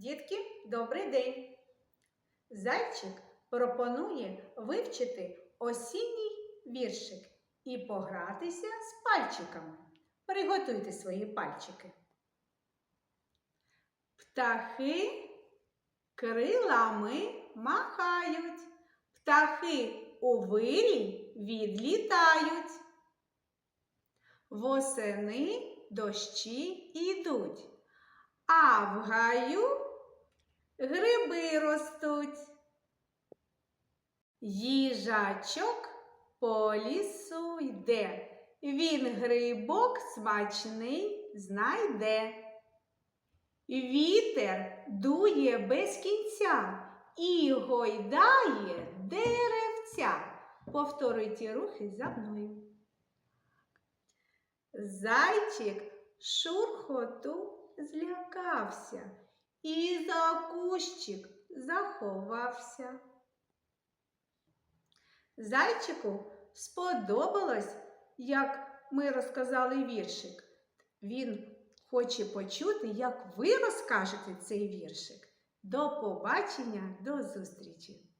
Дітки, добрий день! Зайчик пропонує вивчити осінній віршик і погратися з пальчиками. Приготуйте свої пальчики. Птахи крилами махають, птахи у вирій відлітають. Восени дощі ідуть, а в гаю ростуть. Їжачок по лісу йде, він грибок смачний знайде. Вітер дує без кінця і гойдає деревця. Повторюйте рухи за мною. Зайчик шурхоту злякався і за кущик заховався. Зайчику сподобалось, як ми розказали віршик. Він хоче почути, як ви розкажете цей віршик. До побачення, до зустрічі!